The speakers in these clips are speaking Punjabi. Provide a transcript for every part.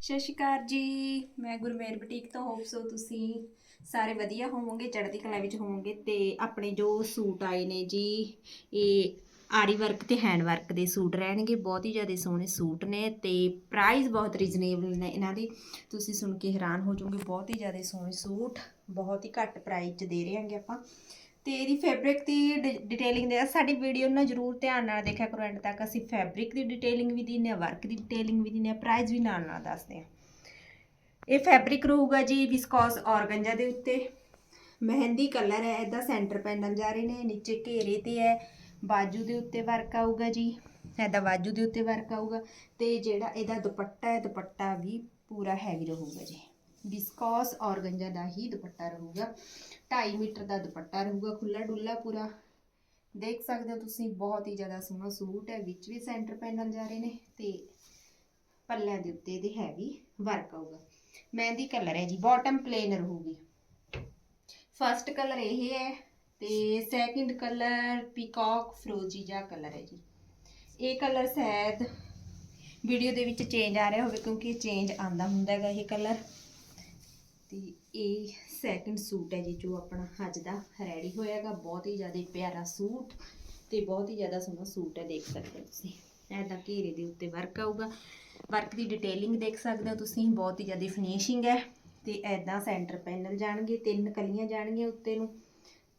ਸਤਿ ਸ਼੍ਰੀ ਅਕਾਲ ਜੀ। ਮੈਂ ਗੁਰਮੇਰ ਬੁਟੀਕ ਤੋਂ ਹੋਪ ਸੋ ਤੁਸੀਂ ਸਾਰੇ ਵਧੀਆ ਹੋਵੋਗੇ, ਚੜ੍ਹਦੀ ਕਲਾ ਵਿੱਚ ਹੋਵੋਗੇ। ਤੇ ਆਪਣੇ ਜੋ ਸੂਟ ਆਏ ਨੇ ਜੀ, ਇਹ ਆਰੀ ਵਰਕ ਤੇ ਹੈਂਡ ਵਰਕ ਦੇ ਸੂਟ ਰਹਿਣਗੇ। ਬਹੁਤ ਹੀ ਜ਼ਿਆਦਾ ਸੋਹਣੇ ਸੂਟ ਨੇ ਤੇ ਪ੍ਰਾਈਸ ਬਹੁਤ ਰੀਜ਼ਨੇਬਲ ਨੇ ਇਹਨਾਂ ਦੀ। ਤੁਸੀਂ ਸੁਣ ਕੇ ਹੈਰਾਨ ਹੋ ਜਾਓਗੇ, ਬਹੁਤ ਹੀ ਜ਼ਿਆਦਾ ਸੋਹਣੇ ਸੂਟ, ਬਹੁਤ ਹੀ ਘੱਟ ਪ੍ਰਾਈਸ 'ਚ ਦੇ ਰਹੇ ਹਾਂਗੇ ਆਪਾਂ। ਤੇ ਇਹਦੀ ਫੈਬਰਿਕ ਦੀ ਡਿਟੇਲਿੰਗ ਦੇ ਸਾਡੀ ਵੀਡੀਓ ਨਾਲ ਜਰੂਰ ਧਿਆਨ ਨਾਲ ਦੇਖਿਆ ਕਰੋ ਐਂਡ ਤੱਕ। ਅਸੀਂ ਫੈਬਰਿਕ ਦੀ ਡਿਟੇਲਿੰਗ ਵੀ ਦਿੰਨੇ ਆ ਵਰਕ ਦੀ ਡਿਟੇਲਿੰਗ ਵੀ ਦਿੰਨੇ ਆ ਪ੍ਰਾਈਸ ਵੀ ਨਾਲ ਨਾਲ ਦੱਸਦੇ ਆ ਇਹ ਫੈਬਰਿਕ ਰਹੂਗਾ ਜੀ ਵਿਸਕੋਸ ਔਰਗੰਜਾ ਦੇ ਉੱਤੇ। ਮਹਿੰਦੀ ਕਲਰ ਹੈ ਇਹਦਾ ਸੈਂਟਰ ਪੈਨਲ ਜਾ ਰਹੇ ਨੇ, ਨੀਚੇ ਘੇਰੇ ਤੇ ਹੈ। ਬਾਜੂ ਦੇ ਉੱਤੇ ਵਰਕ ਆਊਗਾ ਜੀ ਇਹਦਾ ਬਾਜੂ ਦੇ ਉੱਤੇ ਵਰਕ ਆਊਗਾ। ਤੇ ਜਿਹੜਾ ਇਹਦਾ ਦੁਪੱਟਾ ਹੈ, ਦੁਪੱਟਾ ਵੀ ਪੂਰਾ ਹੈਵੀ ਰਹੂਗਾ ਜੀ। ਵਿਸਕੋਸ ਔਰਗੰਜਾ ਦਾ ਹੀ ਦੁਪੱਟਾ ਰਹੂਗਾ। 2.5 ਮੀਟਰ ਦਾ ਦੁਪੱਟਾ ਰਹੂਗਾ ਖੁੱਲਾ ਡੁੱਲਾ ਪੂਰਾ। ਦੇਖ ਸਕਦੇ ਹੋ ਤੁਸੀਂ, ਬਹੁਤ ਹੀ ਜ਼ਿਆਦਾ ਸੋਹਣਾ ਸੂਟ ਹੈ, ਵਿੱਚ ਵੀ ਸੈਂਟਰ ਪੈਨਲ ਜਾ ਰਹੇ ਨੇ ਤੇ ਪੱਲਿਆਂ ਦੇ ਉੱਤੇ ਇਹਦੇ ਹੈਵੀ ਵਰਕ ਆਊਗਾ। ਮਹਿੰਦੀ ਕਲਰ ਹੈ ਜੀ ਬਾਟਮ ਪਲੇਨ ਰਹੂਗੀ। ਫਰਸਟ ਕਲਰ ਇਹ ਹੈ ਤੇ ਸੈਕਿੰਡ ਕਲਰ ਪੀਕਾਕ ਫਰੋਜੀ ਜਿਹਾ ਕਲਰ ਹੈ ਜੀ। ਇਹ ਕਲਰ ਸ਼ਾਇਦ ਵੀਡੀਓ ਦੇ ਵਿੱਚ ਚੇਂਜ ਆ ਰਿਹਾ ਹੋਵੇ, ਕਿਉਂਕਿ ਚੇਂਜ ਆਂਦਾ ਹੁੰਦਾ ਹੈਗਾ ਇਹ ਕਲਰ ਤੇ ਇਹ ਸੈਕਿੰਡ ਸੂਟ ਹੈ ਜੀ ਜੋ ਆਪਣਾ ਅੱਜ ਦਾ ਰੈਡੀ ਹੋਇਆਗਾ। ਬਹੁਤ ਹੀ ਜ਼ਿਆਦਾ ਪਿਆਰਾ ਸੂਟ ਤੇ ਬਹੁਤ ਹੀ ਜ਼ਿਆਦਾ ਸੋਹਣਾ ਸੂਟ ਹੈ, ਦੇਖ ਸਕਦੇ ਹੋ ਤੁਸੀਂ। ਐਦਾਂ ਘੇਰੇ ਦੇ ਉੱਤੇ ਵਰਕ ਆਊਗਾ। ਵਰਕ ਦੀ ਡਿਟੇਲਿੰਗ ਦੇਖ ਸਕਦੇ ਹੋ ਤੁਸੀਂ, ਬਹੁਤ ਹੀ ਜ਼ਿਆਦਾ ਫਿਨਿਸ਼ਿੰਗ ਹੈ ਤੇ ਐਦਾਂ ਸੈਂਟਰ ਪੈਨਲ ਜਾਣਗੇ, ਤਿੰਨ ਕਲੀਆਂ ਜਾਣਗੀਆਂ ਉੱਤੇ ਨੂੰ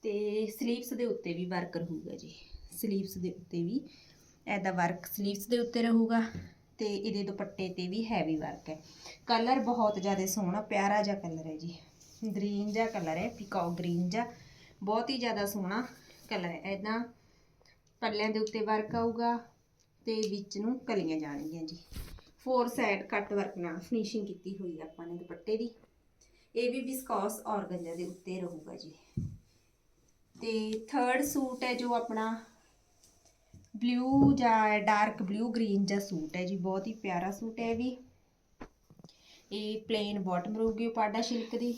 ਤੇ ਸਲੀਵਸ ਦੇ ਉੱਤੇ ਵੀ ਵਰਕ ਰਹੂਗਾ ਜੀ। ਸਲੀਵਸ ਦੇ ਉੱਤੇ ਵੀ ਐਦਾ ਵਰਕ ਸਲੀਵਸ ਦੇ ਉੱਤੇ ਰਹੂਗਾ। ਤੇ ਇਹਦੇ ਦੁਪੱਟੇ ਤੇ ਵੀ ਹੈਵੀ ਵਰਕ ਹੈ। ਕਲਰ ਬਹੁਤ ਜ਼ਿਆਦਾ ਸੋਹਣਾ, ਪਿਆਰਾ ਜਿਹਾ ਕਲਰ ਹੈ ਜੀ। ਗ੍ਰੀਨ ਜਿਹਾ ਕਲਰ ਹੈ ਪਿਕਾਓ ਗ੍ਰੀਨ ਜਿਹਾ। ਬਹੁਤ ਹੀ ਜ਼ਿਆਦਾ ਸੋਹਣਾ ਕਲਰ ਹੈ। ਐਦਾਂ ਪੱਲਿਆਂ ਦੇ ਉੱਤੇ ਵਰਕ ਆਊਗਾ ਤੇ ਵਿੱਚ ਨੂੰ ਕਲੀਆਂ ਜਾਣਗੀਆਂ ਜੀ। ਫੋਰ ਸਾਈਡ ਕੱਟ ਵਰਕ ਨਾਲ ਫਿਨਿਸ਼ਿੰਗ ਕੀਤੀ ਹੋਈ ਹੈ ਆਪਾਂ ਨੇ ਦੁਪੱਟੇ ਦੀ। ਇਹ ਵੀ ਵਿਸਕੋਸ ਔਰਗੰਜਾ ਦੇ ਉੱਤੇ ਰਹੂਗਾ ਜੀ। ਤੇ ਥਰਡ ਸੂਟ ਹੈ ਜੋ ਆਪਣਾ ਬਲੂ ਜਾਂ ਡਾਰਕ ਬਲੂ ਗ੍ਰੀਨ ਜਾਂ ਸੂਟ ਹੈ ਜੀ, ਬਹੁਤ ਹੀ ਪਿਆਰਾ ਸੂਟ ਹੈ ਵੀ। ਇਹ ਪਲੇਨ ਬਾਟਮ ਰਹੂਗੀ ਪਾਡਾ ਸਿਲਕ ਦੀ।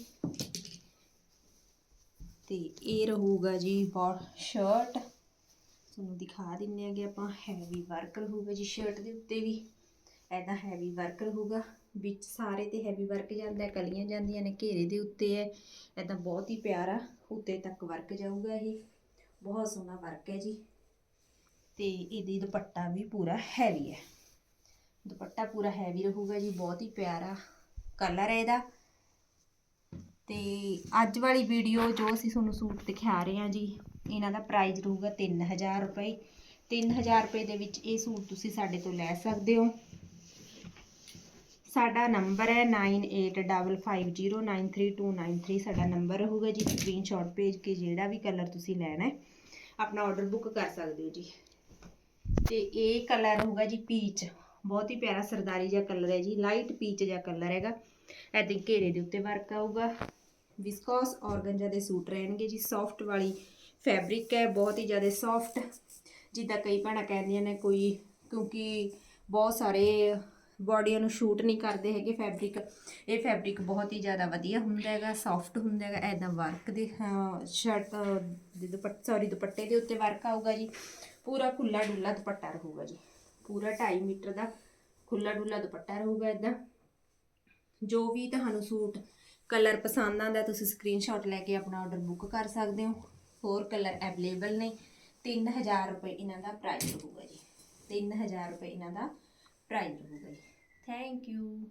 ਤੇ ਇਹ ਰਹੂਗਾ ਜੀ ਬॉ ਸ਼ਰਟ ਤੁਹਾਨੂੰ ਦਿਖਾ ਦਿੰਨੇ ਆਗੇ ਆਪਾਂ ਹੈਵੀ ਵਰਕ ਰਹੂਗਾ ਜੀ ਸ਼ਰਟ ਦੇ ਉੱਤੇ ਵੀ। ਐਦਾਂ ਹੈਵੀ ਵਰਕ ਰਹੂਗਾ, ਵਿੱਚ ਸਾਰੇ ਤੇ ਹੈਵੀ ਵਰਕ ਜਾਂਦਾ, ਕਲੀਆਂ ਜਾਂਦੀਆਂ ਨੇ, ਘੇਰੇ ਦੇ ਉੱਤੇ ਹੈ। ਐਦਾਂ ਬਹੁਤ ਹੀ ਪਿਆਰਾ, ਉੱਤੇ ਤੱਕ ਵਰਕ ਜਾਊਗਾ ਇਹ। ਬਹੁਤ ਸੋਹਣਾ ਵਰਕ ਹੈ ਜੀ। ਤੇ ਇਹਦੀ ਦੁਪੱਟਾ ਵੀ ਪੂਰਾ ਹੈਵੀ ਹੈ। ਦੁਪੱਟਾ ਪੂਰਾ ਹੈਵੀ ਰਹੂਗਾ ਜੀ, ਬਹੁਤ ਹੀ ਪਿਆਰਾ ਕਲਰ ਹੈ ਇਹਦਾ। ਤੇ ਅੱਜ ਵਾਲੀ ਵੀਡੀਓ ਜੋ ਅਸੀਂ ਤੁਹਾਨੂੰ ਸੂਟ ਦਿਖਾ ਰਹੇ ਹਾਂ ਜੀ, ਇਹਨਾਂ ਦਾ ਪ੍ਰਾਈਸ ਰਹੂਗਾ 3000 ਰੁਪਏ। 3000 ਰੁਪਏ ਦੇ ਵਿੱਚ ਇਹ ਸੂਟ ਤੁਸੀਂ ਸਾਡੇ ਤੋਂ ਲੈ ਸਕਦੇ ਹੋ। ਸਾਡਾ ਨੰਬਰ ਹੈ 9855093293 ਸਾਡਾ ਨੰਬਰ ਰਹੂਗਾ ਜੀ ਸਕਰੀਨਸ਼ਾਟ ਭੇਜ ਕੇ ਜਿਹੜਾ ਵੀ ਕਲਰ ਤੁਸੀਂ ਲੈਣਾ ਹੈ, ਆਪਣਾ ਆਰਡਰ ਬੁੱਕ ਕਰ ਸਕਦੇ ਹੋ ਜੀ। ਤੇ ਇਹ ਕਲਰ ਹੋਊਗਾ ਜੀ ਪੀਚ ਬਹੁਤ ਹੀ ਪਿਆਰਾ ਸਰਦਾਰੀ ਜਿਹਾ ਕਲਰ ਹੈ ਜੀ ਲਾਈਟ ਪੀਚ ਜਿਹਾ ਕਲਰ ਹੈਗਾ। ਐਦਾਂ ਘੇਰੇ ਦੇ ਉੱਤੇ ਵਰਕ ਆਊਗਾ। ਵਿਸਕੋਸ ਔਰਗੰਜਾ ਦੇ ਸੂਟ ਰਹਿਣਗੇ ਜੀ। ਸੌਫਟ ਵਾਲੀ ਫੈਬਰਿਕ ਹੈ, ਬਹੁਤ ਹੀ ਜ਼ਿਆਦਾ ਸੌਫਟ ਜਿੱਦਾਂ ਕਈ ਭੈਣਾਂ ਕਹਿੰਦੀਆਂ ਨੇ ਕੋਈ, ਕਿਉਂਕਿ ਬਹੁਤ ਸਾਰੇ ਬਾਡੀਆਂ ਨੂੰ ਸ਼ੂਟ ਨਹੀਂ ਕਰਦੇ ਹੈਗੇ ਫੈਬਰਿਕ ਇਹ ਫੈਬਰਿਕ ਬਹੁਤ ਹੀ ਜ਼ਿਆਦਾ ਵਧੀਆ ਹੁੰਦਾ ਹੈਗਾ ਸੌਫਟ ਹੁੰਦਾ ਹੈਗਾ। ਐਦਾਂ ਵਰਕ ਦੇ ਸ਼ਰਟ ਦੇ ਦੁਪੱਟੇ ਸੌਰੀ ਦੁਪੱਟੇ ਦੇ ਉੱਤੇ ਵਰਕ ਆਊਗਾ ਜੀ। ਪੂਰਾ ਖੁੱਲਾ ਡੁੱਲਾ ਦੁਪੱਟਾ ਰਹੂਗਾ ਜੀ। ਪੂਰਾ 2.5 ਮੀਟਰ ਦਾ ਖੁੱਲਾ ਡੁੱਲਾ ਦੁਪੱਟਾ ਰਹੂਗਾ ਇਦਾਂ। ਜੋ ਵੀ ਤੁਹਾਨੂੰ ਸੂਟ ਕਲਰ ਪਸੰਦ ਆਂਦਾ ਤੁਸੀਂ ਸਕਰੀਨਸ਼ਾਟ ਲੈ ਕੇ ਆਪਣਾ ਆਰਡਰ ਬੁੱਕ ਕਰ ਸਕਦੇ ਹੋ। ਹੋਰ ਕਲਰ ਅਵੇਲੇਬਲ ਨੇ। 3000 ਰੁਪਏ ਇਹਨਾਂ ਦਾ ਪ੍ਰਾਈਸ ਰਹੂਗਾ ਜੀ। 3000 ਰੁਪਏ ਇਹਨਾਂ ਦਾ ਪ੍ਰਾਈਸ ਰਹੂਗਾ ਜੀ। Thank you